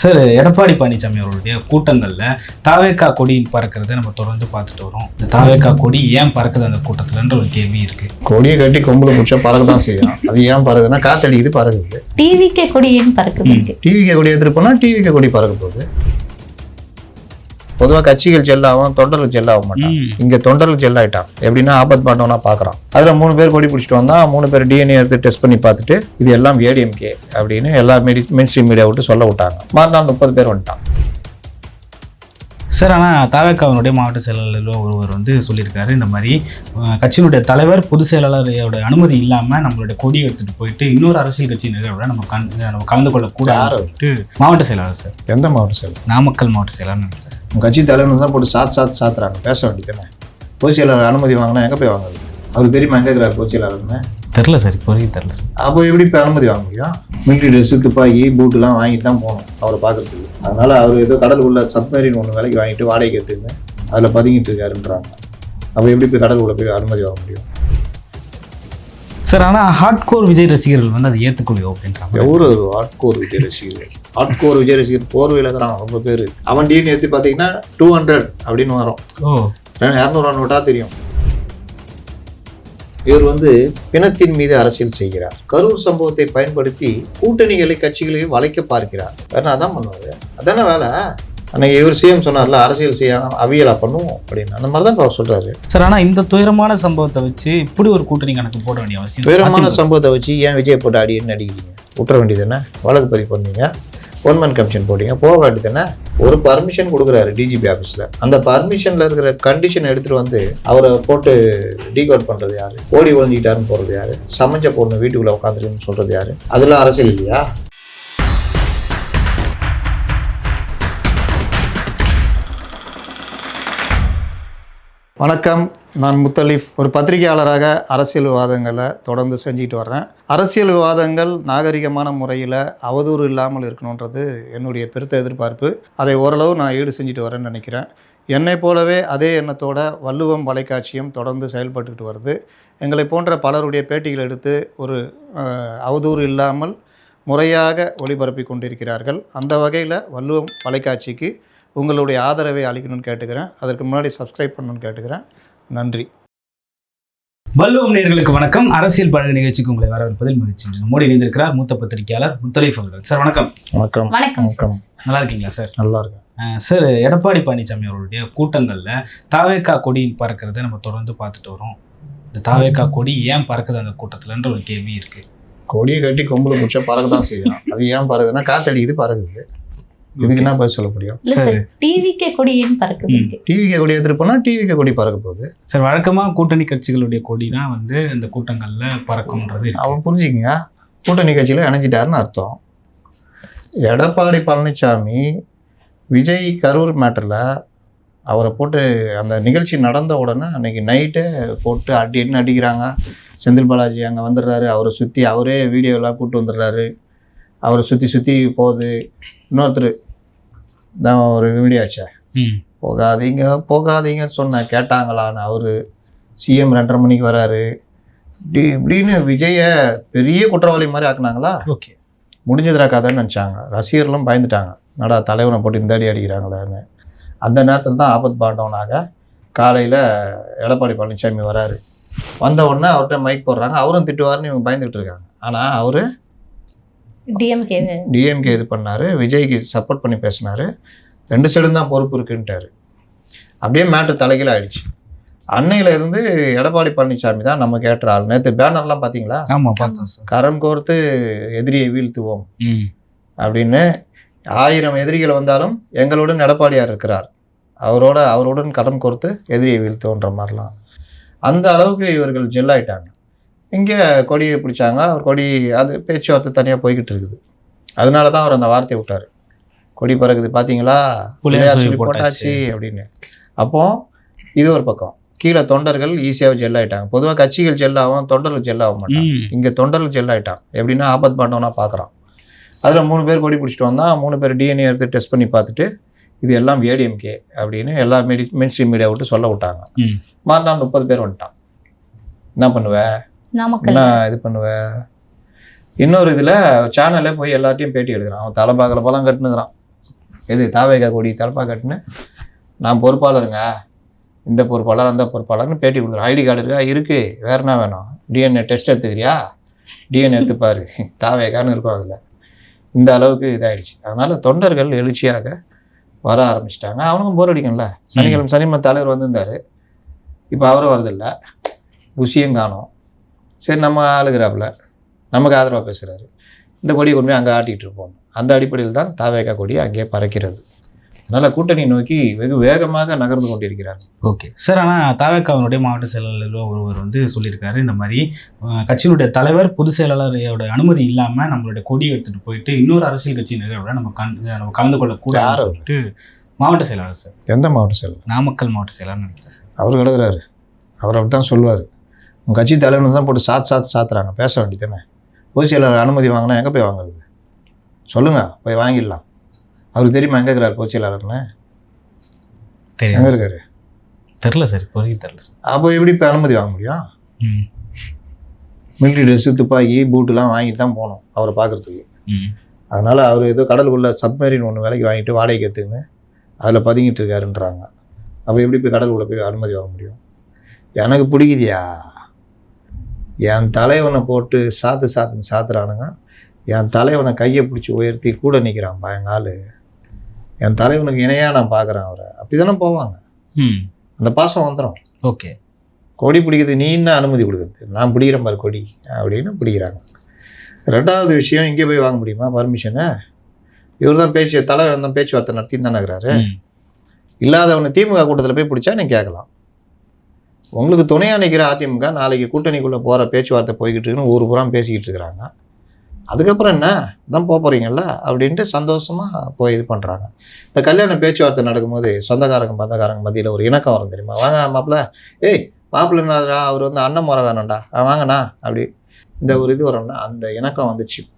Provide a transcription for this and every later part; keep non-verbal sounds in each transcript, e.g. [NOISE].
Sir Edappadi Palaniswami அவர்களுடைய கூட்டங்கள்ல தாவேக்கா கொடி பறக்கிறத நம்ம தொடர்ந்து பார்த்துட்டு வரோம். இந்த தாவேக்கா கொடி ஏன் பறக்குது அந்த கூட்டத்துலன்ற ஒரு கேள்வி இருக்கு. கொடியை கட்டி கொம்புல பிடிச்சா பறக்க தான் செய்யும். அது ஏன் பறகுதுன்னா காத்தடிக்குது பறகுது டிவிக்கே கொடி ஏன் பறக்குது? டிவிக்கு கொடி எடுத்துட்டு போனா டிவிக்கு கொடி பறக்க போகுது. பொதுவா கட்சிகள் ஜெல்லாகும் தொண்டர்கள் ஜெல்லாக மாட்டான். இங்க தொண்டர்கள் ஜெல்லாயிட்டான் எப்படின்னா ஆபத் பாண்டவனா பாக்குறான். அதுல மூணு பேர் கொடி பிடிச்சிட்டு வந்தா மூணு பேர் டிஎன்ஏ எடுத்து டெஸ்ட் பண்ணி பார்த்துட்டு இது எல்லாம் ஏடிஎம்கே அப்படின்னு எல்லா மீடி மெயின் மீடியா விட்டு சொல்ல விட்டாங்க. மறுநாள் முப்பது பேர் வந்துட்டான். சார் ஆனால் தாவேக்காவினுடைய மாவட்ட செயலாளர் ஒருவர் வந்து சொல்லியிருக்காரு இந்த மாதிரி கட்சியினுடைய தலைவர் பொதுச் செயலாளரோட அனுமதி இல்லாமல் நம்மளுடைய கொடி எடுத்துட்டு போயிட்டு இன்னொரு அரசியல் கட்சி நிகழ்வுல நம்ம கண் நம்ம கலந்து? கொள்ளக்கூடாது மாவட்ட செயலாளர் சார். எந்த மாவட்ட செயலர் நாமக்கல் மாவட்ட செயலாளர் நினைக்கிறேன் சார். கட்சி தலைவர் தான் போட்டு சாத்து சாத்து சாத்துறாங்க. பேச வேண்டியதானே பொதுச் செயலாளர் அனுமதி வாங்கினா எங்க போய் வாங்குறது? அவருக்கு தெரியுமா எங்க இருக்கிறார் பொதுச் செயலாளர்னு? தெரில சார் இப்போ வரைக்கும் தெரில சார். அப்போ எப்படி அனுமதி வாங்க முடியும்? மிலிட்ரி ட்ரெஸ்ஸு துப்பாக்கி பூட்டுலாம் வாங்கிட்டு தான் போகணும் அவரை பார்க்கறதுக்கு. அதனால அவர் ஏதோ கடலுக்குள்ள சப்மரீன் ஒன்று விலைக்கு வாங்கிட்டு வாடகைக்கு எடுத்துங்க அதில் பதுங்கிட்டு இருக்காருன்றாங்க. அப்போ எப்படி போய் கடலுக்குள்ள போய் அனுமதி வாங்க முடியும்? சார் ஆனால் ஹார்ட்கோர் விஜய் ரசிகர்கள் வந்து அதை ஏற்றுக்கொள்ளும் அப்படின்றாங்க எவ்வளோ ஆட்கோர் விஜய் ரசிகர்கள்? ஆட்கோர் விஜய் ரசிகர் போர்வையில் இருக்கிறான் ரொம்ப பேர். அவன் டீன் எடுத்து பார்த்தீங்கன்னா டூ ஹண்ட்ரட் அப்படின்னு வரும். ஓ. இரநூறு நோட்டா தெரியும். இவர் வந்து பிணத்தின் மீது அரசியல் செய்கிறார். கரூர் சம்பவத்தை பயன்படுத்தி கூட்டணிகளை கட்சிகளையும் வளைக்க பார்க்கிறார். வேற அதான் பண்ணுவாரு. அதானே வேலை? அன்னைக்கு இவர் சிஎம் சொன்னார்ல அரசியல் செய்ய அவியலா பண்ணுவோம் அப்படின்னு. அந்த மாதிரி தான் அவர் சொல்றாரு. சார் ஆனால் இந்த துயரமான சம்பவத்தை வச்சு இப்படி ஒரு கூட்டணி கணக்கு போட வேண்டிய அவசியம் துயரமான சம்பவத்தை வச்சு ஏன் விஜய் போட்டு அடின்னு அடிக்கிறீங்க விட்டுற வேண்டியது என்ன? வழக்கு பதிவு பண்ணீங்க ஒன் மேன் கமிஷன் போட்டிங்க. போக வேண்டியது என்ன? ஒரு பர்மிஷன் கொடுக்குறாரு டிஜிபி ஆஃபீஸில் அந்த பர்மிஷனில் இருக்கிற கண்டிஷன் எடுத்துகிட்டு வந்து அவரை போட்டு டீகோட் பண்ணுறது யார்? ஓடி ஒழிஞ்சிக்கிட்டாருன்னு போகிறது யார்? சமைச்ச பொண்ணு வீட்டுக்குள்ளே உட்காந்துருக்குன்னு சொல்கிறது யார்? அதெல்லாம் அரசியல் இல்லையா? வணக்கம். நான் முத்தலீஃப் ஒரு பத்திரிகையாளராக அரசியல் விவாதங்களை தொடர்ந்து செஞ்சுட்டு வர்றேன். அரசியல் விவாதங்கள் நாகரிகமான முறையில் அவதூறு இல்லாமல் இருக்கணுன்றது என்னுடைய பெருத்த எதிர்பார்ப்பு. அதை ஓரளவு நான் ஈடு செஞ்சுட்டு வரேன்னு நினைக்கிறேன். என்னை போலவே அதே எண்ணத்தோட வள்ளுவம் வலைக்காட்சியும் தொடர்ந்து செயல்பட்டுக்கிட்டு வருது. எங்களை போன்ற பலருடைய பேட்டிகள் எடுத்து ஒரு அவதூறு இல்லாமல் முறையாக ஒளிபரப்பி கொண்டிருக்கிறார்கள். அந்த வகையில் வள்ளுவம் வலைக்காட்சிக்கு உங்களுடைய ஆதரவை அளிக்கணும்னு கேட்டுக்கிறேன். அதற்கு முன்னாடி சப்ஸ்கிரைப் பண்ணணும்னு கேட்டுக்கிறேன். நன்றி. வள்ளுவம் நேயர்களுக்கு வணக்கம். அரசியல் பழக நிகழ்ச்சிக்கு உங்களை வரவேற்பதில் மகிழ்ச்சி. நம்மோடு இணைந்திருக்கிறார் மூத்த பத்திரிகையாளர் முத்தலீஃப் அவர்கள். சார் வணக்கம். வணக்கம். வணக்கம் நல்லா இருக்கீங்களா சார்? நல்லா இருக்கேன். சார் எடப்பாடி பழனிசாமி அவர்களுடைய கூட்டங்கள்ல தாவேக்கா கொடி பறக்கிறத நம்ம தொடர்ந்து பார்த்துட்டு வரோம். இந்த தாவேக்கா கொடி ஏன் பறக்குது அந்த கூட்டத்துலன்ற ஒரு கேள்வி இருக்கு. கொடியை கட்டி கொம்புல பிடிச்சா பறக்க தான் செய்யும். அது ஏன் பறகுதுன்னா காத்தடிக்குது பறகுது இதுக்கு என்ன பதில் சொல்ல முடியும்? டிவிக்கே கொடி ஏன் பறக்குது? டிவிக்கு கொடி எடுத்துட்டு போனா டிவிக்கு கொடி பறக்க போகுது. சார் வழக்கமா கூட்டணி கட்சிகளுடைய கொடி தான் வந்து இந்த கூட்டங்கள்ல பறக்கும்ன்றது இருக்கு. அவன் புரிஞ்சுக்கங்க. கூட்டணி கட்சியில் இணைஞ்சிட்டாருன்னு அர்த்தம். எடப்பாடி பழனிசாமி விஜய் கரூர் மேட்டரில் அவரை போட்டு அந்த நிகழ்ச்சி நடந்த உடனே அன்னைக்கு நைட்டே போட்டு அடி என்ன அடிக்கிறாங்க? செந்தில் பாலாஜி அங்கே வந்துடுறாரு. அவரை சுற்றி அவரே வீடியோலாம் கூப்பிட்டு வந்துடுறாரு. அவரை சுற்றி சுற்றி போகுது. இன்னொருத்தர் தான் ஒரு வீடியோ ஆச்சே போகாதீங்க போகாதீங்கன்னு சொன்னேன். கேட்டாங்களான்னு. அவரு சிஎம் ரெண்டரை மணிக்கு வராரு. இப்படி இப்படின்னு விஜய பெரிய குற்றவாளி மாதிரி ஆக்குனாங்களா? ஓகே. முடிஞ்சதுரா கதைன்னு நினச்சாங்க. ரசிகர்களும் பயந்துட்டாங்க. நடா தலைவனை போட்டு இந்த அடி அடிக்கிறாங்களேன்னு. அந்த நேரத்தில் தான் ஆபத் பாண்டவனாக காலையில் எடப்பாடி பழனிசாமி வராரு. வந்த உடனே அவர்கிட்ட மைக் போடுறாங்க. அவரும் திட்டுவாருன்னு இவங்க பயந்துகிட்டு இருக்காங்க. ஆனால் அவர் டிஎம்கே டிஎம்கே இது பண்ணார். விஜய்க்கு சப்போர்ட் பண்ணி பேசினார். ரெண்டு சைடும் தான் பொறுப்பு இருக்குன்ட்டாரு. அப்படியே மேட்ரு தலைகீழ ஆயிடுச்சு. அன்னையில இருந்து எடப்பாடி பழனிசாமி தான் நம்ம கேட்ட ஆள். நேற்று பேனர்லாம் பார்த்தீங்களா ஆமா பார்த்தோம் சார் கரம் கோர்த்து எதிரியை வீழ்த்துவோம். ம். அப்படின்னு ஆயிரம் எதிரிகள் வந்தாலும் எங்களுடன் எடப்பாடியார் இருக்கிறார். அவரோட அவருடன் கரம் கோர்த்து எதிரியை வீழ்த்துவோன்ற மாதிரிலாம். அந்த அளவுக்கு இவர்கள் ஜெல்லாயிட்டாங்க இங்கே கொடியை பிடிச்சாங்க. அவர் கொடி அது பேச்சுவார்த்தை தனியாக போய்கிட்டு இருக்குது. அதனால தான் அவர் அந்த வார்த்தையை விட்டார். கொடி பறக்குது பார்த்தீங்களா சொல்லி போட்டாச்சு. அப்படின்னு. அப்போ இது ஒரு பக்கம். கீழே தொண்டர்கள் ஈஸியாக ஜெல்லாயிட்டாங்க பொதுவாக கட்சிகள் ஜெல்லாகும் தொண்டர்கள் ஜெல்லாக மாட்டாங்க. ம். இங்கே தொண்டர்கள் ஜெல்லாயிட்டான் எப்படின்னா ஆபத் பாண்டவனா பார்க்குறான் அதில் மூணு பேர் கொடி பிடிச்சிட்டு வந்தான் மூணு பேர் டிஎன்ஏ எடுத்து டெஸ்ட் பண்ணி பார்த்துட்டு இது எல்லாம் ஏடிஎம்கே அப்படின்னு எல்லா மீடி மெயின்ஸ்ட்ரீம் மீடியா விட்டு சொல்ல விட்டாங்க. மறுநாள் முப்பது பேர் வந்துட்டான். என்ன பண்ணுவ? நாமக்கல் என்ன இது பண்ணுவ? இன்னொரு இதில் சேனல்ல போய் எல்லாத்தையும் பேட்டி எடுக்கிறான். அவன் தலைபாகல பலம் கட்டுனுக்கிறான். எது தாவேகா கொடி தலப்பா கட்டுன்னு? நான் பொறுப்பாளருங்க. இந்த பொறுப்பாளர் அந்த பொறுப்பாளர்னு பேட்டி கொடுக்குறேன். ஐடி கார்டு இருக்கா? இருக்கு. வேற என்ன வேணும்? டிஎன்ஏ டெஸ்ட் எடுத்துக்கிறியா? டிஎன்ஏ எடுத்து பாரு தாவேகான்னு இருக்கும் அதில் இந்த அளவுக்கு இதாயிடுச்சு. அதனால தொண்டர்கள் எழுச்சியாக வர ஆரம்பிச்சிட்டாங்க. அவனுக்கும் போர் அடிக்கும்ல. சனிக்கிழமை சனிம தலைவர் வந்திருந்தாரு. இப்போ அவரும் வரதில்லை. புஷியும் காணோம். சரி நம்ம ஆளுகிறாப்புல நமக்கு ஆதரவாக பேசுகிறாரு இந்த கொடியை கொண்டு போய் அங்கே ஆட்டிகிட்டு இருப்போம். அந்த அடிப்படையில் தான் தாவேகா கொடி அங்கே பறக்கிறது. அதனால் கூட்டணி நோக்கி வெகு வேகமாக நகர்ந்து கொண்டிருக்கிறார். ஓகே. சார் ஆனால் தாவேக்காவினுடைய மாவட்ட செயலாளர் ஒருவர் வந்து சொல்லியிருக்காரு இந்த மாதிரி கட்சியினுடைய தலைவர் பொதுச் செயலாளரோட அனுமதி இல்லாமல் நம்மளுடைய கொடி எடுத்துட்டு போயிட்டு இன்னொரு அரசியல் கட்சி நிகழ்வுல நம்ம கண் நம்ம கலந்து கொள்ளக்கூடாது மாவட்ட செயலாளர் சார். எந்த மாவட்ட செயலர் நாமக்கல் மாவட்ட செயலாளர் நினைக்கிறேன் சார். அவர் கிடக்குறாரு. அவர் அப்படி தான் சொல்லுவார். உங்கள் கட்சி தலைவனு தான் போட்டு சாத்து சாத்து சாத்துறாங்க. பேச வேண்டியதானே பொதுச் செயலாளர் அனுமதி வாங்கினா எங்கே போய் வாங்குறது? சொல்லுங்கள் போய் வாங்கிடலாம். அவருக்கு தெரியுமா எங்கே இருக்கிறார் பொதுச் செயலாளர்னு எங்கே தெரியும் இருக்காரு? தெரில சார் இப்போதைக்கு தெரில சார். அப்போ எப்படி இப்போ அனுமதி வாங்க முடியும்? மிலிட்ரி ட்ரெஸ்ஸு துப்பாக்கி பூட்டுலாம் வாங்கிட்டு தான் போகணும் அவரை பார்க்குறதுக்கு. அதனால் அவர் ஏதோ கடலுக்குள்ளே சப்மரீன் ஒன்று விலைக்கு வாங்கிட்டு வாடகைக்கு எடுத்துங்க அதில் பதுங்கிட்டு இருக்காருன்றாங்க. அப்போ எப்படி போய் கடலுக்குள்ளே போய் அனுமதி வாங்க முடியும்? எனக்கு பிடிக்குதியா? என் தலைவனை போட்டு சாத்து சாத்துன்னு சாத்துறானுங்க. என் தலைவனை கையை பிடிச்சி உயர்த்தி கூட நிற்கிறான் எங்கள் ஆள் என் தலைவனுக்கு இணையாக நான் பார்க்குறேன் அவரை. அப்படி தானே போவாங்க. ம். அந்த பாசம் வந்துடும் ஓகே. கொடி பிடிக்கிறது நீ என்ன அனுமதி கொடுக்குறது? நான் பிடிக்கிற மாதிரி கொடி அப்படின்னு பிடிக்கிறாங்க. ரெண்டாவது விஷயம் இங்கே போய் வாங்க முடியுமா? பர்மிஷனு இவர் தான் பேச்சு தலை தான் பேச்சுவார்த்தை நடத்தி தானே இருக்கிறாரு. இல்லாதவனை திமுக கூட்டத்தில் போய் பிடிச்சா நீ கேட்கலாம். உங்களுக்கு துணையாக நிற்கிற அதிமுக நாளைக்கு கூட்டணிக்குள்ளே போகிற பேச்சுவார்த்தை போய்கிட்டு இருக்குன்னு ஊர் புறம் பேசிக்கிட்டு இருக்கிறாங்க. அதுக்கப்புறம் என்ன? தான் போக போகிறீங்கல்ல அப்படின்ட்டு சந்தோஷமாக போய் இது பண்ணுறாங்க இந்த கல்யாண பேச்சுவார்த்தை நடக்கும்போது சொந்தக்காரங்க பந்தக்காரங்க மத்தியில் ஒரு இணக்கம் வரும் தெரியுமா? வாங்க மாப்பிள்ள. ஏய் மாப்பிள்ளா அவர் வந்து அண்ணன் முறை வேணாம்டா. வாங்கண்ணா. அப்படி. இந்த ஒரு இது வரும்னா அந்த இணக்கம் வந்துச்சு.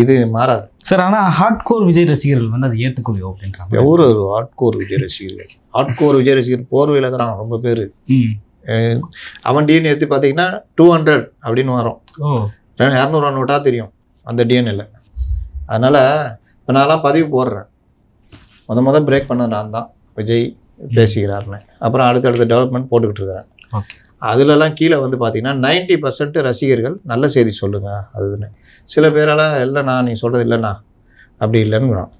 இது மாறாது. சார் ஆனால் ஹார்ட்கோர் விஜய் ரசிகர்கள் வந்து அதை ஏற்றுக்கொள்ளும் அப்படின்றாங்க எவ்வளோ ஒரு ஆட்கோர் விஜய் ரசிகர்கள்? ஆட்கோர் விஜய் ரசிகர் போர்வையில் இருக்கிறான் ரொம்ப பேர். அவன் டிஎன்ஏ எடுத்து பார்த்தீங்கன்னா டூ ஹண்ட்ரட் அப்படின்னு வரும். இரநூறுவா நோட்டாக தெரியும் அந்த டிஎன்ஏல அதனால் இப்போ நான்லாம் பதிவு போடுறேன். முத முத பிரேக் பண்ணது நான் தான். விஜய் பேசிக்கிறாருன்னு. அப்புறம் அடுத்தடுத்த டெவலப்மெண்ட் போட்டுக்கிட்டு இருக்கிறேன். அதுலலாம் கீழே வந்து பார்த்தீங்கன்னா நைன்ட்டி பர்சன்ட் ரசிகர்கள் நல்ல செய்தி சொல்லுங்க அதுன்னு. சில பேரால் இல்லைண்ணா நீ சொல்கிறது இல்லைண்ணா அப்படி இல்லைன்னுறான்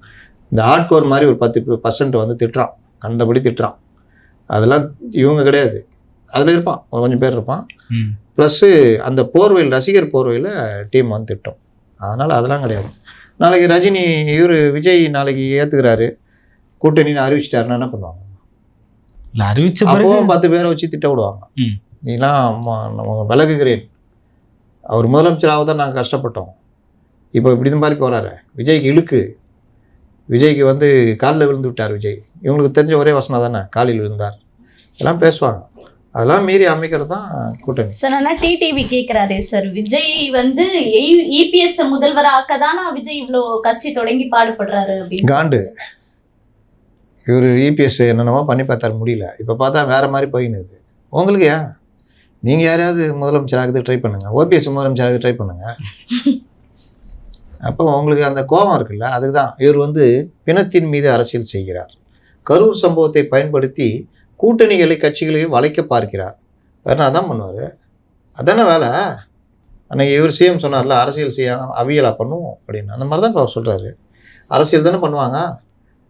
இந்த ஆட்கோர் மாதிரி ஒரு பத்து பர்சன்ட் வந்து திட்டுறான். கண்டபடி திட்டுறான். அதெல்லாம் இவங்க கிடையாது. அதில் இருப்பான். ஒரு கொஞ்சம் பேர் இருப்பான். ப்ளஸ்ஸு அந்த போர்வையில் ரசிகர் போர்வையில் டீம் வந்து திட்டம். அதனால் அதெல்லாம் கிடையாது. நாளைக்கு ரஜினி இவர் விஜய் நாளைக்கு ஏற்றுக்கிறாரு கூட்டணின்னு அறிவிச்சிட்டாருன்னா என்ன பண்ணுவாங்க? இல்லை அறிவிச்ச பத்து பேரை வச்சு திட்ட விடுவாங்க. நீலாம் நம்ம விலகுகிறேன். அவர் முதலமைச்சராக தான் நாங்கள் கஷ்டப்பட்டோம். இப்போ இப்படி இந்த மாதிரி போகிறாரு விஜய்க்கு இழுக்கு. விஜய்க்கு வந்து காலில் விழுந்து விட்டார் விஜய். இவங்களுக்கு தெரிஞ்ச ஒரே வசனம் தானே காலில் விழுந்தார். இதெல்லாம் பேசுவாங்க. அதெல்லாம் மீறி அமைக்கிறது தான் கூட்டணி. சார் ஆனா டிடிவி கேக்குறாரு சார். விஜய் வந்து இபிஎஸ் முதல்வர் ஆக்கதானா விஜய் இவ்வளோ கட்சி தொடங்கி பாடுபடுறாரு அப்படின்னு? காண்டு. இவர் இபிஎஸ் என்னென்னமோ பண்ணி பார்த்தாரு முடியல. இப்போ பார்த்தா வேற மாதிரி போயினுது உங்களுக்கு ஏன்? நீங்கள் யாரையாவது முதலமைச்சர் ஆகுது ட்ரை பண்ணுங்க ஓபிஎஸ் முதலமைச்சர் ஆகுது ட்ரை பண்ணுங்க. [LAUGHS] அப்போ உங்களுக்கு அந்த கோபம் இருக்குல்ல அதுக்கு தான் இவர் வந்து பிணத்தின் மீது அரசியல் செய்கிறார். கரூர் சம்பவத்தை பயன்படுத்தி கூட்டணிகளை கட்சிகளை வளைக்க பார்க்கிறார். வேணா அதான் பண்ணுவார். அதானே வேலை? அன்னைக்கு இவர் சிஎம் சொன்னார்ல அரசியல் செய்ய அவியலாக பண்ணுவோம் அப்படின்னு. அந்த மாதிரி தான் அவர் சொல்கிறாரு அரசியல் தானே பண்ணுவாங்க?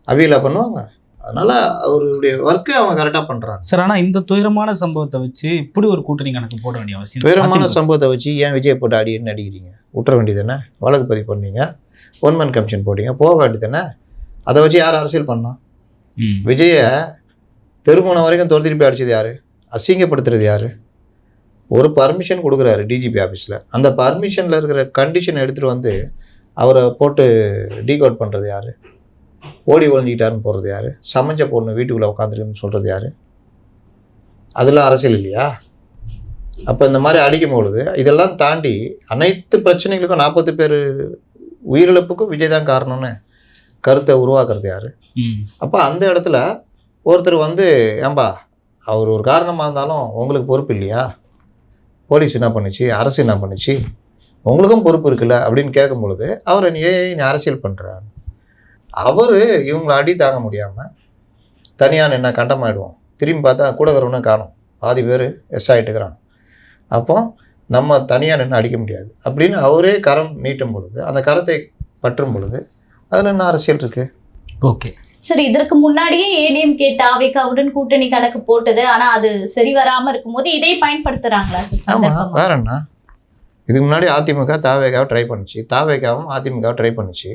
அவியலா பண்ணுவாங்க? அதனால அவருடைய ஒர்க்கை அவங்க கரெக்டாக பண்ணுறாங்க சார் ஆனால் இந்த துயரமான சம்பவத்தை வச்சு இப்படி ஒரு கூட்டணி கணக்கு போட வேண்டிய அவசியம் துயரமான. சம்பவத்தை வச்சு ஏன் விஜய் போட்டு அடின்னு நடிக்கிறீங்க விட்டுற வேண்டியது தானே வழக்கு பதிவு பண்ணீங்க. ஒன் மேன் கமிஷன் போட்டீங்க. போக வேண்டியது தானே அதை வச்சு யார் அரசியல் பண்ணா? ம். விஜயை தெருமுனை வரைக்கும் துரத்திட்டு போய் அடிச்சது யார்? அசிங்கப்படுத்துறது யார்? ஒரு பர்மிஷன் கொடுக்குறாரு டிஜிபி ஆஃபீஸில் அந்த பர்மிஷனில் இருக்கிற கண்டிஷன் எடுத்துகிட்டு வந்து அவரை போட்டு டீகோட் பண்ணுறது யார்? ஓடி ஒழிஞ்சிக்கிட்டாருன்னு போகிறது யார்? சமைஞ்ச பொண்ணு வீட்டுக்குள்ளே உட்காந்துருக்குன்னு சொல்கிறது யார்? அதெல்லாம் அரசியல் இல்லையா? அப்போ இந்த மாதிரி அடிக்கும் பொழுது இதெல்லாம் தாண்டி அனைத்து பிரச்சனைகளுக்கும் நாற்பது பேர் உயிரிழப்புக்கும் விஜய் தான் காரணம்னு கருத்தை உருவாக்குறது யார்? அப்போ அந்த இடத்துல ஒருத்தர் வந்து ஏம்பா அவர் ஒரு காரணமாக இருந்தாலும் உங்களுக்கு பொறுப்பு இல்லையா? போலீஸ் என்ன பண்ணுச்சு? அரசு என்ன பண்ணுச்சு? உங்களுக்கும் பொறுப்பு இருக்குல்ல? அப்படின்னு கேட்கும் பொழுது அவரை நீ ஏன் நீ அரசியல் பண்ணுற அவர் இவங்களை அடி தாங்க முடியாமல் தனியாக என்ன கண்டமாயிடுவோம். திரும்பி பார்த்தா கூட இருக்கிறவனும் காணும். பாதி பேர் எஸ் ஆகிட்டுக்கிறான் அப்போ நம்ம தனியாக நின்று அடிக்க முடியாது. அப்படின்னு அவரே கரம் நீட்டும் பொழுது அந்த கரத்தை பற்றும் பொழுது அதில் என்ன அரசியல் இருக்குது ஓகே. சரி இதற்கு முன்னாடியே ஏடிஎம்கே தாவேக்காவுடன் கூட்டணி கணக்கு போட்டது. ஆனா அது சரி வராம இருக்கும்போது இதை பயன்படுத்துறாங்களா சார் ஆமாம்? வேற என்ன? இதுக்கு முன்னாடி அதிமுக தாவேகாவை ட்ரை பண்ணுச்சு. தாவேகாவும் அதிமுகவை ட்ரை பண்ணுச்சு.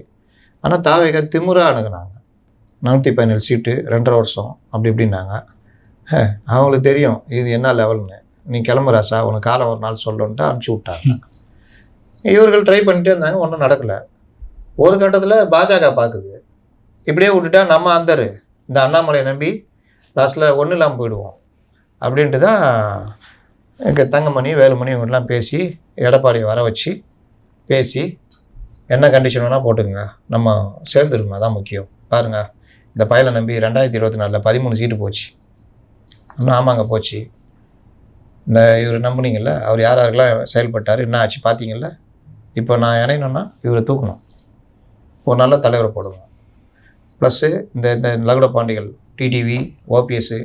ஆனால் தாவேகா திமுறாக அணுகுனாங்க. நானூற்றி பதினேழு சீட்டு ரெண்டரை வருஷம் அப்படி இப்படின்னாங்க. ஹே, அவங்களுக்கு தெரியும் இது என்ன லெவல்னு. நீ கிளம்புறாசா உனக்கு காலம் ஒரு நாள் சொல்லணுன்ட்டு அனுப்பிச்சி விட்டாங்க. இவர்கள் ட்ரை பண்ணிட்டே இருந்தாங்க ஒன்றும் நடக்கலை. ஒரு கட்டத்தில் பாஜக பார்க்குது இப்படியே விட்டுட்டா நம்ம அந்தரு. இந்த அண்ணாமலையை நம்பி லாஸ்ட்டில் ஒன்றும் இல்லாமல் போயிடுவோம். அப்படின்ட்டு தான் எங்கள் தங்கமணி வேலுமணி இவங்கெல்லாம் பேசி எடப்பாடியை வர வச்சு பேசி என்ன கண்டிஷன் வேணால் போட்டுக்கோங்க. நம்ம சேர்ந்துருங்க அதான் முக்கியம். பாருங்கள் இந்த பயலை நம்பி ரெண்டாயிரத்தி இருபத்தி நாலில் பதிமூணு சீட்டு போச்சு. இன்னும் ஆமாங்க போச்சு. இந்த இவர் நம்புனீங்கள்ல அவர் யார் யாருக்கெல்லாம் செயல்பட்டார் என்ன ஆச்சு பார்த்தீங்கல்ல இப்போ நான் இணையணும்னா இவரை தூக்கணும். ஒரு நல்ல தலைவரை போடணும் ப்ளஸ்ஸு இந்த இந்த லகுட பாண்டிகள் டிடிவி ஓபிஎஸ்ஸு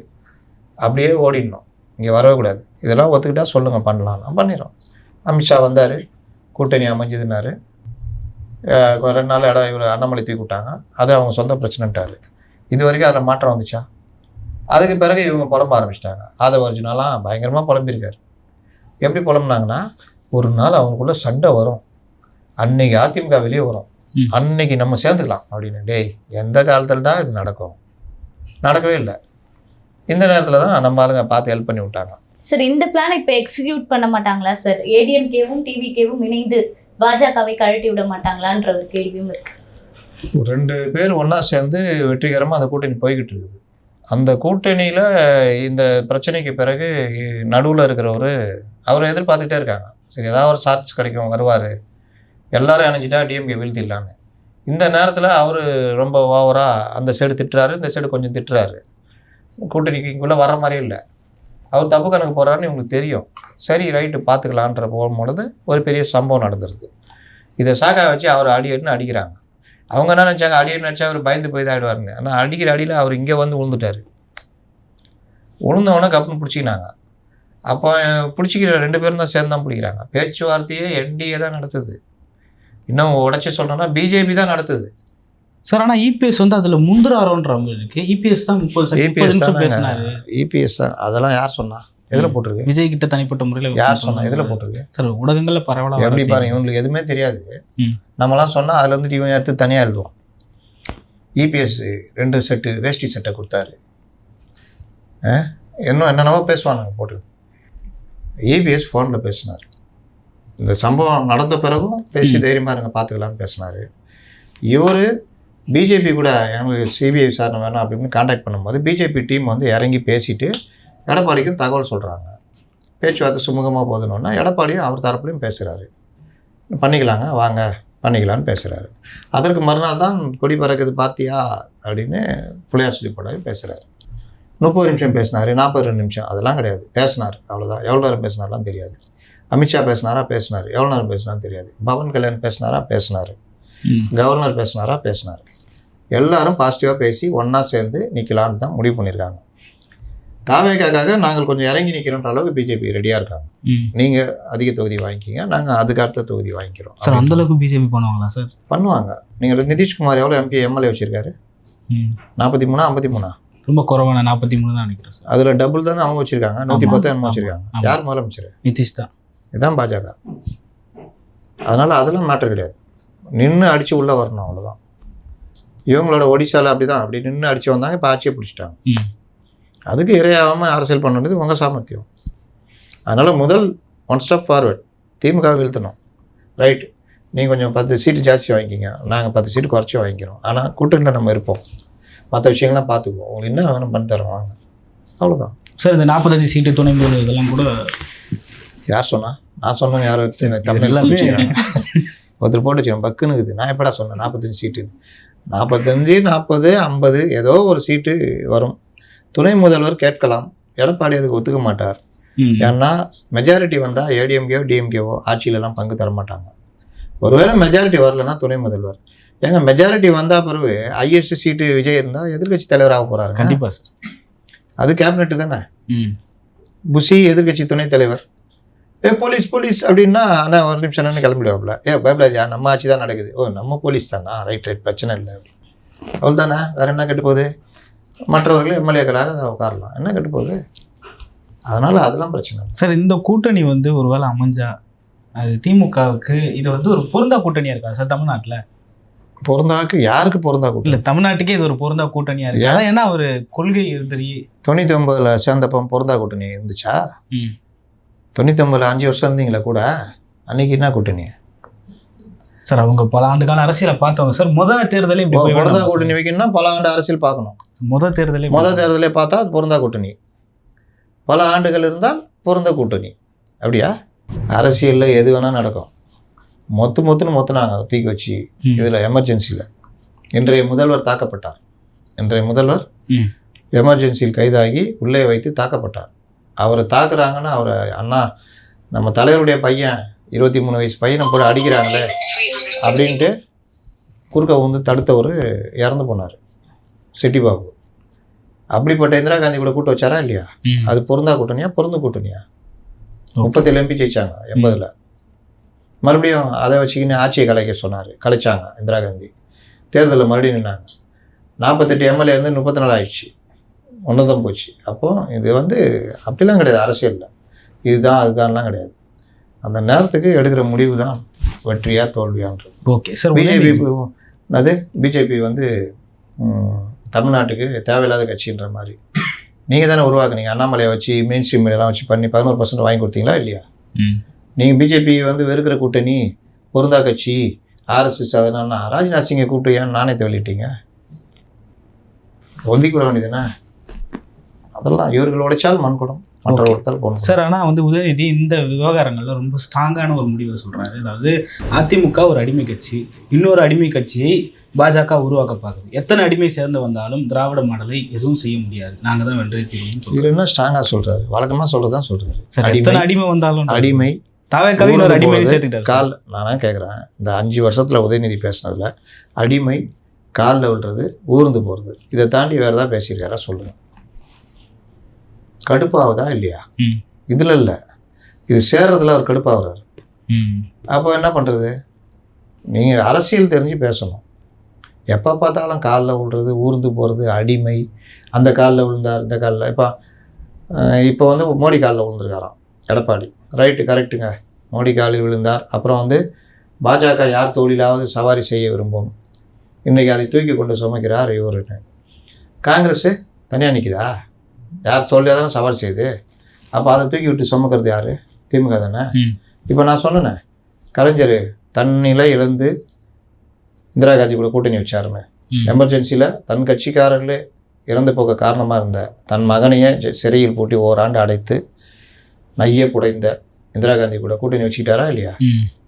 அப்படியே ஓடிடணும். இங்கே வரவே கூடாது. இதெல்லாம் ஒத்துக்கிட்டா சொல்லுங்கள் பண்ணலாம். நான் பண்ணிடுறோம். அமித்ஷா வந்தார் கூட்டணி அமைஞ்சதுன்னாரு. ரெண்டு நாள் இடம் இவர் அண்ணாமலை தூக்கி விட்டாங்க. அது அவங்க சொந்த பிரச்சனைன்ட்டாரு. இது வரைக்கும் அதில் மாற்றம் வந்துச்சா? அதுக்கு பிறகு இவங்க புலம்ப ஆரம்பிச்சிட்டாங்க. ஆதவ அர்ஜுனாலாம் பயங்கரமாக புலம்பியிருக்காரு. எப்படி புலம்புனாங்கன்னா ஒரு நாள் அவங்களுக்குள்ள சண்டை வரும். அன்னைக்கு அதிமுக வெளியே வரும். அன்னைக்கு நம்ம சேர்ந்துக்கலாம் அப்படின்னு. டேய் எந்த காலத்தில் தான் இது நடக்கும்? நடக்கவே இல்லை. இந்த நேரத்தில் தான் நம்ம ஆளுங்க பார்த்து ஹெல்ப் பண்ணி விட்டாங்க. சார் இந்த பிளான் இப்ப எக்ஸிக்யூட் பண்ண மாட்டாங்களா சார்? ஏடிஎம்கேவும் டிவிகேவும் இணைந்து பாஜகவை கழட்டி விட மாட்டாங்களான்ற ஒரு கேள்வியும் இருக்கு. ரெண்டு பேர் ஒன்றா சேர்ந்து வெற்றிகரமாக அந்த கூட்டணி போய்கிட்டு இருக்குது. அந்த கூட்டணியில் இந்த பிரச்சனைக்கு பிறகு நடுவில் இருக்கிறவர் அவரை எதிர்பார்த்துக்கிட்டே இருக்காங்க. சரி ஏதாவது ஒரு சார்ஜ் கிடைக்கும் வருவார். எல்லாரும் அணைஞ்சிட்டா டிஎம்கே வீழ்த்திடலான்னு. இந்த நேரத்தில் அவர் ரொம்ப ஓவராக அந்த சைடு திட்டுறாரு இந்த சைடு கொஞ்சம் திட்டுறாரு. கூட்டணிக்குள்ளே வர மாதிரியே இல்லை. அவர் தப்பு கணக்கு போகிறாருன்னு இவங்களுக்கு தெரியும். சரி ரைட்டு பார்த்துக்கலான்ற போகும்பொழுது ஒரு பெரிய சம்பவம் நடந்துருது இதை சாக்கா வச்சு அவர் அடி அடின்னு அடிக்கிறாங்க. அவங்க என்ன நினச்சாங்க? அடி நினச்சா அவர் பயந்து போய் தான் ஆயிடுவாருங்க. ஆனால் அடிக்கிற அடியில் அவர் இங்கே வந்து விழுந்துட்டார் விழுந்தவொடனே கப்புன்னு பிடிச்சிக்கினாங்க. அப்போ பிடிச்சிக்கிற ரெண்டு பேரும் தான் சேர்ந்து தான் பிடிக்கிறாங்க. பேச்சுவார்த்தையே என்டிஏ தான் நடத்துது. இன்னும் உடச்சி சொல்லணும்னா பிஜேபி தான் நடத்துது. சார் ஆனா இபிஎஸ் வந்து அதுல முந்திராரோன்ற மாதிரி இருக்கு. இபிஎஸ் தான் முப்பது இபிஎஸ் நிமிஷம் தான். பேசினாரு. இபிஎஸ் தான். அதெல்லாம் யார் சொன்னா? எதில் போட்டிருக்கு? விஜய் கிட்ட தனிப்பட்ட முறையில் யார் சொன்னா? எதில் போட்டிருக்கு? சார் ஊடகங்கள்ல பரவலா எப்படி பாருங்க இவங்களுக்கு எதுவுமே தெரியாது. நம்மலாம் சொன்னால் அதில் வந்துட்டு இவன் எடுத்து தனியாக எழுதுவான். இபிஎஸ் ரெண்டு செட்டு வேஷ்டி செட்டை கொடுத்தாரு? இன்னும் என்னென்னவோ பேசுவானுங்க போட்டு. இபிஎஸ் ஃபோனில் பேசினார். இந்த சம்பவம் நடந்த பிறகும் பேசி. தைரியமாக இருங்க பார்த்துக்கலாம்னு பேசினார். இவர் பிஜேபி கூட எனக்கு சிபிஐ விசாரணை வேணும் அப்படின்னு காண்டாக்ட் பண்ணும்போது பிஜேபி டீம் வந்து இறங்கி பேசிட்டு எடப்பாடிக்கும் தகவல் சொல்கிறாங்க பேச்சுவார்த்தை சுமூகமாக போதுனோன்னா எடப்பாடியும் அவர் தரப்புலையும் பேசுகிறாரு பண்ணிக்கலாங்க வாங்க பண்ணிக்கலான்னு பேசுகிறாரு அதற்கு மறுநாள் தான் கொடி பறக்குது பார்த்தியா அப்படின்னு புள்ளையார் சொல்லி போடாது பேசுகிறாரு முப்பது நிமிஷம் பேசினார் நாற்பது ரெண்டு நிமிஷம் அதெல்லாம் கிடையாது. பேசினார் அவ்வளோதான் எவ்வளோ நேரம் பேசினார்லாம் தெரியாது. அமித்ஷா பேசினாரா? பேசினார். எவ்வளோ நேரம் பேசினாலும் தெரியாது. பவன் கல்யாண் பேசினாரா? பேசினார். கவர்னர் பேசினாரா? பேசினார். எல்லாரும் பாசிட்டிவாக பேசி ஒன்றா சேர்ந்து நிற்கலான்னு தான் முடிவு பண்ணியிருக்காங்க. தாவேக்காக நாங்கள் கொஞ்சம் இறங்கி நிற்கிறோன்ற அளவுக்கு பிஜேபி ரெடியாக இருக்காங்க. நீங்கள் அதிக தொகுதி வாங்கிக்கிங்க நாங்கள் அதுக்கு அடுத்த தொகுதி வாங்கிக்கிறோம். சார் அந்த அளவுக்கு பிஜேபி பண்ணுவாங்களா சார்? பண்ணுவாங்க. நீங்கள் நிதிஷ்குமார் எவ்வளோ எம்பி எம்எல்ஏ வச்சிருக்காரு. நாற்பத்தி மூணா ஐம்பத்தி மூணா? ரொம்ப குறைவான நாற்பத்தி மூணு தான் நினைக்கிறேன் சார். அதில் டபுள் தானே அவங்க வச்சிருக்காங்க நூற்றி. பத்து என்னமோ. வச்சிருக்காங்க. யார் முதலமைச்சர் நிதிஷ் தான். இதுதான் பாஜக. அதனால் அதெல்லாம் மேட்டர் கிடையாது. நின்று அடித்து உள்ளே வரணும் அவ்வளோதான் இவங்களோட ஒடிசால அப்படி தான் அப்படி நின்று அடித்து வந்தாங்க இப்போ ஆட்சியை பிடிச்சிட்டாங்க. அதுக்கு இரையாகாமல் அரசியல் பண்ணுறது உங்கள் சாமர்த்தியம். அதனால் முதல் ஒன் ஸ்டெப் ஃபார்வர்ட் திமுக வீழ்த்தணும். ரைட் நீங்கள் கொஞ்சம் பத்து சீட்டு ஜாஸ்தி வாங்கிக்கிங்க. நாங்கள் பத்து சீட்டு குறைச்சி வாங்கிக்கிறோம். ஆனால் கூட்டணியில் நம்ம இருப்போம். மற்ற விஷயங்கள்லாம் பார்த்துக்குவோம். உங்களுக்கு என்ன வேணும் பண்ணி தரோம் வாங்க. அவ்வளோதான் சார் இந்த நாற்பத்தஞ்சு சீட்டு துணை இதெல்லாம் கூட யார் சொன்னா? நான் சொன்னேன் யார்? எல்லாமே ஒருத்தர் போட்டு வச்சுக்கோங்க. பக்குன்னு இருக்குது. நான் எப்படா சொன்னேன்? நாற்பத்தஞ்சு சீட்டு. நாற்பத்தஞ்சு நாற்பது ஐம்பது ஏதோ ஒரு சீட்டு வரும். துணை முதல்வர் கேட்கலாம். எடப்பாடி அதுக்கு ஒத்துக்க மாட்டார். ஏன்னா மெஜாரிட்டி வந்தால் ஏடிஎம்கேவோ டிஎம்கேவோ ஆட்சியிலலாம் பங்கு தர மாட்டாங்க. ஒருவேளை மெஜாரிட்டி வரலன்னா துணை முதல்வர். ஏங்க மெஜாரிட்டி வந்தால் பிறகு ஐஎஸ்சி சீட்டு விஜய் இருந்தால் எதிர்க்கட்சி தலைவராக போகிறாரு கண்டிப்பா சார். அது கேபினெட் தானே? புஷி எதிர்க்கட்சி துணைத் தலைவர். ஏ போலீஸ் போலீஸ் அப்படின்னா அண்ணா ஒரு நிமிஷம் என்ன கிளம்பிடுவாப்புல. ஏ பயப்படாஜா நம்ம ஆட்சி தான் நடக்குது. ஓ நம்ம போலீஸ் தானா? ரைட் ரைட் பிரச்சனை இல்லை. அவள் தானே வேற என்ன கெட்டு போகுது? மற்றவர்கள் எம்எல்ஏக்களாக உட்காரலாம். என்ன கெட்டு போகுது? அதனால அதெல்லாம் பிரச்சனை இல்லை. சார் இந்த கூட்டணி வந்து ஒருவேளை அமைஞ்சா அது திமுகவுக்கு இது வந்து ஒரு பொருந்தா கூட்டணியா இருக்கா? சார் தமிழ்நாட்டுல? பொருந்தாக்கு யாருக்கு பொருந்தா கூட்டம் இல்ல தமிழ்நாட்டுக்கே இது ஒரு பொருந்தா கூட்டணியா இருக்கு? ஏன்னா ஒரு கொள்கை எதிரி. தொண்ணூற்றி ஒன்பதுல சேர்ந்தப்போ பொருந்தா கூட்டணி இருந்துச்சா? ஒன்பதுல அஞ்சு வருஷம் இருந்தீங்களா கூட அன்னைக்கு என்ன கூட்டணி? சார் அவங்க பல ஆண்டு கால அரசியலை பார்த்தவங்க. சார் முதல் தேர்தலே இப்படி போய் பொருந்தா கூட்டணி வைக்கணும்னா பல ஆண்டு அரசியல் பார்க்கணும்? முதல் தேர்தலே முதல் தேர்தலே பார்த்தா அது பொருந்தா கூட்டணி. பல ஆண்டுகள் இருந்தால் பொருந்த கூட்டணி. அப்படியா? அரசியலில் எது வேணால் நடக்கும். மொத்து மொத்துன்னு மொத்துனாங்க தூக்கி வச்சு. இதில் எமர்ஜென்சியில் இன்றைய முதல்வர் தாக்கப்பட்டார். இன்றைய முதல்வர். எமர்ஜென்சியில் கைதாகி உள்ளே வைத்து தாக்கப்பட்டார். அவரை தாக்குறாங்கன்னா அவரை அண்ணா நம்ம தலைவருடைய பையன் இருபத்தி மூணு வயசு பையனை போய் அடிக்கிறாங்களே அப்படின்ட்டு குறுக்க வந்து தடுத்தவர் இறந்து போனார் செட்டிபாபு. அப்படிப்பட்ட இந்திரா காந்தி கூட கூட்டு வச்சாரா இல்லையா. அது பொருந்தா கூட்டணியா பொருந்த கூட்டணியா. முப்பத்தேழு எம்பி ஜெயிச்சாங்க எண்பதுல. மறுபடியும் அதை வச்சுக்கின்னு ஆட்சியை கலைக்க சொன்னார் கலைச்சாங்க இந்திரா காந்தி. தேர்தலில் மறுபடியும் நின்னாங்க. நாற்பத்தெட்டு எம்எல்ஏ இருந்து முப்பத்தி நாலு ஆயிடுச்சு. ஒன்று தான் போச்சு. அப்போ இது வந்து அப்படிலாம் கிடையாது அரசியலில். இதுதான் அதுதான்லாம் கிடையாது. அந்த நேரத்துக்கு எடுக்கிற முடிவு தான் வெற்றியா தோல்வியான்றது. ஓகே சார் பிஜேபி அது பிஜேபி வந்து தமிழ்நாட்டுக்கு தேவையில்லாத கட்சின்ற மாதிரி. நீங்கள் தானே உருவாக்குனீங்க. அண்ணாமலையை வச்சு மெயின் ஸ்ட்ரீம் எல்லாம் வச்சு பண்ணி பதினோரு பர்சன்ட் வாங்கி கொடுத்தீங்களா இல்லையா. நீங்கள் பிஜேபி வந்து வெறுக்கிற கூட்டணி பொருந்தா கட்சி ஆர்எஸ்எஸ் அதனால ராஜ்நாத் சிங்கை கூப்பிட்டு ஏன் நாணயத்தை வெளியிட்டீங்க? ஒதுக்கி விட வேண்டியதுதானே? அதெல்லாம் இவர்கள் உடைச்சால் மண்குடம் மற்ற. ஒருத்தால் பொன் சார் ஆனால் வந்து உதயநிதி இந்த விவகாரங்கள்ல ரொம்ப ஸ்ட்ராங்கான ஒரு முடிவை சொல்றாரு. அதாவது அதிமுக ஒரு அடிமை கட்சி இன்னொரு அடிமை கட்சியை பாஜக உருவாக்க பார்க்குது. எத்தனை அடிமை சேர்ந்து வந்தாலும் திராவிட மாடலை எதுவும் செய்ய முடியாது. நாங்க தான் வென்றே சொல்றாரு. இதில் என்ன ஸ்ட்ராங்காக சொல்கிறாரு வழக்கமாக சொல்கிறது தான் சொல்கிறாரு சார் எத்தனை அடிமை வந்தாலும் அடிமை இன்னொரு அடிமை சேர்த்துக்கிட்டாரு. கால் நானா கேட்குறேன் இந்த அஞ்சு வருஷத்தில் உதயநிதி பேசுனதுல அடிமை காலில் விழுறது ஊர்ந்து போகிறது இதை தாண்டி வேறு ஏதாவது பேசியிருக்காரா? சொல்லுங்கள் கடுப்பாகுதா இல்லையா. இதில் இல்லை. இது சேர்றதுல அவர் கடுப்பாகிறாரு. அப்போ என்ன பண்ணுறது நீங்கள் அரசியல் தெரிஞ்சு பேசணும். எப்போ பார்த்தாலும் காலில் விழுறது ஊர்ந்து போகிறது அடிமை. அந்த காலில் விழுந்தார் இந்த காலில். இப்போ இப்போ வந்து மோடி காலில் விழுந்திருக்காராம். எடப்பாடி. ரைட்டு கரெக்டுங்க மோடி காலில் விழுந்தார். அப்புறம் வந்து பாஜக யார் தோளிலாவது சவாரி செய்ய விரும்பும்? இன்றைக்கி அதை தூக்கி கொண்டு சுமக்கிறார் இவருன்னு. காங்கிரஸு தனியாக நிற்குதா யார் தோல்லையாக தானே சவாரி செய்யுது அப்போ அதை தூக்கி விட்டு சுமக்கிறது யார்? திமுக தானே. இப்போ நான் சொன்னேனே கலைஞர் தன்னிலை இழந்து இந்திரா காந்தி கூட கூட்டணி வச்சாருன்னு. ம். எமர்ஜென்சியில் தன் கட்சிக்காரர்களே இறந்து போக காரணமாக இருந்த தன் மகனையே சிறையில் பூட்டி ஓராண்டு அடைத்து நைய புடைந்த இந்திரா காந்தி கூட கூட்டணி வச்சுக்கிட்டாரா இல்லையா.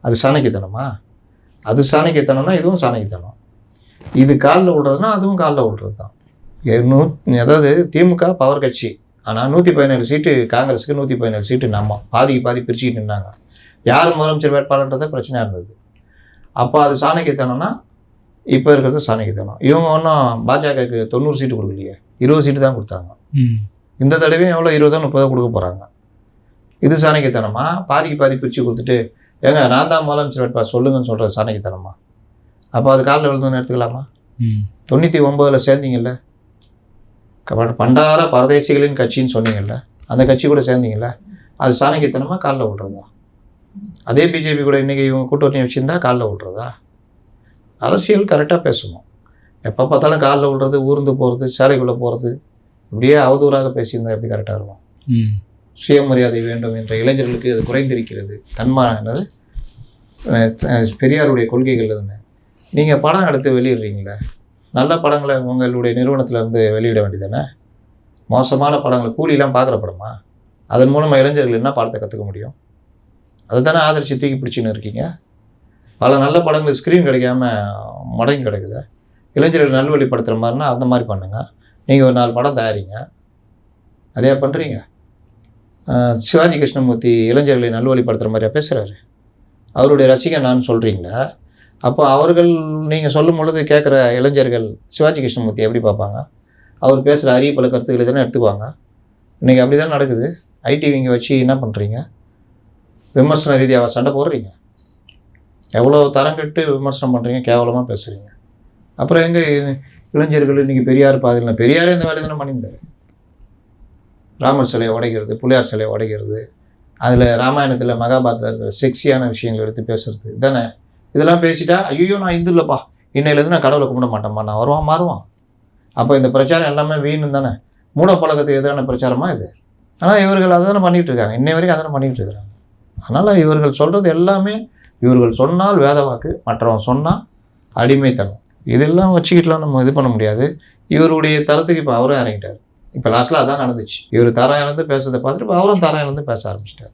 அது சாணக்கியத்தனமா? அது சாணக்கியத்தனம்னா இதுவும் சாணக்கியத்தனம். இது காலில் விடுறதுனா அதுவும் காலில் விடுறது தான் நூ அதாவது திமுக பவர் கட்சி. ஆனால் நூற்றி பதினேழு சீட்டு காங்கிரஸுக்கு நூற்றி பதினேழு சீட்டு நம்ம. பாதிக்கு பாதி பிரிச்சுக்கிட்டு நின்னாங்க. யார் முதலமைச்சர் வேட்பாளர்ன்றத பிரச்சனையாக இருந்தது. அப்போ அது சாணக்கியத்தனம்னா இப்போ இருக்கிறது சாணக்கியத்தனம். இவங்க ஒன்றும் பாஜகவுக்கு தொண்ணூறு சீட்டு கொடுக்கலையே. இருபது சீட்டு தான் கொடுத்தாங்க. இந்த தடவையும் எவ்வளோ இருபதோ முப்பதோ கொடுக்க போகிறாங்க இது சாணக்கியத்தனமா? பாதிக்கு பாதி பிரித்து கொடுத்துட்டு ஏங்க நான் தான் முதலமைச்சர் வேட்பாளர் சொல்லுங்கன்னு சொல்கிறது சாணக்கியத்தனமா? அப்போ அது காலில் விழுந்துன்னு எடுத்துக்கலாமா. தொண்ணூற்றி ஒம்போதில் சேர்ந்தீங்கல்ல? பண்டார பரதேசிகளின் கட்சின்னு சொன்னீங்கல்ல அந்த கட்சி கூட சேர்ந்தீங்கல்ல அது சாணக்கியத்தனமா காலில் விட்றதா அதே பிஜேபி கூட இன்றைக்கி இவங்க கூட்டணி வச்சுருந்தா காலில் விட்றதா அரசியல் கரெக்டாக பேசணும். எப்போ பார்த்தாலும் காலில் விடுறது ஊர்ந்து போகிறது சேலைக்குள்ளே போகிறது இப்படியே அவதூறாக பேசியிருந்தா எப்படி கரெக்டாக இருக்கும்? ம். சுயமரியாதை வேண்டும் என்ற இளைஞர்களுக்கு அது குறைந்திருக்கிறது. தன்மா என்னது அஹ் அஹ் பெரியாருடைய கொள்கைகள் என்ன? நீங்கள் படம் எடுத்து வெளியிடுறீங்களே நல்ல படங்களை உங்களுடைய நிறுவனத்தில் வந்து வெளியிட வேண்டியதானே மோசமான படங்களை கூலிலாம் பார்க்குற படமா? அதன் மூலமாக இளைஞர்கள் என்ன பாடத்தை கற்றுக்க முடியும்? அதை தானே ஆதரிச்சு தூக்கி பிடிச்சின்னு இருக்கீங்க. பல நல்ல படங்கள் ஸ்க்ரீன் கிடைக்காம முடங்கி கிடக்குது. இளைஞர்கள் நல்வழிப்படுத்துகிற மாதிரினா அந்த மாதிரி பண்ணுங்கள் நீங்கள் ஒரு நாலு படம் தயாரிங்க. அதே பண்ணுறீங்க சிவாஜி கிருஷ்ணமூர்த்தி இளைஞர்களை நல்வழிப்படுத்துகிற மாதிரியா பேசுகிறாரு அவருடைய ரசிகன் நான் சொல்கிறீங்களா அப்போ அவர்கள் நீங்கள் சொல்லும் பொழுது கேட்குற இளைஞர்கள் சிவாஜி கிருஷ்ணமூர்த்தி எப்படி பார்ப்பாங்க? அவர் பேசுகிற அரிய பல கருத்துக்களை தானே எடுத்துக்குவாங்க? இன்றைக்கி அப்படி தான் நடக்குது ஐடிவிங்க வச்சு என்ன பண்ணுறீங்க விமர்சன ரீதியாக சண்டை போடுறீங்க. எவ்வளோ தரம் கெட்டு விமர்சனம் பண்ணுறீங்க கேவலமாக பேசுகிறீங்க அப்புறம் எங்கே இளைஞர்கள் இன்றைக்கி பெரியார் பாதையில் பெரியாரே இந்த வேலையை தானே பண்ணியிருந்தாரு ராமர் சிலையை உடைக்கிறது புலியார் சிலையை உடைக்கிறது அதில் ராமாயணத்தில் மகாபாரதத்தில் இருக்கிற செக்ஸியான விஷயங்கள் எடுத்து பேசுகிறது தானே இதெல்லாம் பேசிட்டா ஐயோ நான் இந்து இல்லைப்பா இன்னையிலேருந்து நான் கடவுளை கும்பிட மாட்டேன்ப்பா. நான் வருவான் மாறுவான். அப்போ இந்த பிரச்சாரம் எல்லாமே வீணு தானே? மூட பழக்கத்துக்கு எதிரான பிரச்சாரமா இது? ஆனால் இவர்கள் அதை தானே பண்ணிகிட்டு இருக்காங்க. இன்னை வரைக்கும் அதை பண்ணிகிட்டு இருக்கிறாங்க. அதனால் இவர்கள் சொல்கிறது எல்லாமே இவர்கள் சொன்னால் வேத வாக்கு மற்றவன் சொன்னால் அடிமைத்தனம். இதெல்லாம் வச்சுக்கிட்டுலாம் நம்ம இது பண்ண முடியாது. இவருடைய தரத்துக்கு இப்போ அவரும் இறங்கிட்டார். இப்போ லாஸ்ட்டில் அதான் நடந்துச்சு. இவர் தரம் இழந்து பேசுறதை பார்த்துட்டு இப்போ அவரும் தரம் இழந்து பேச ஆரம்பிச்சிட்டார்.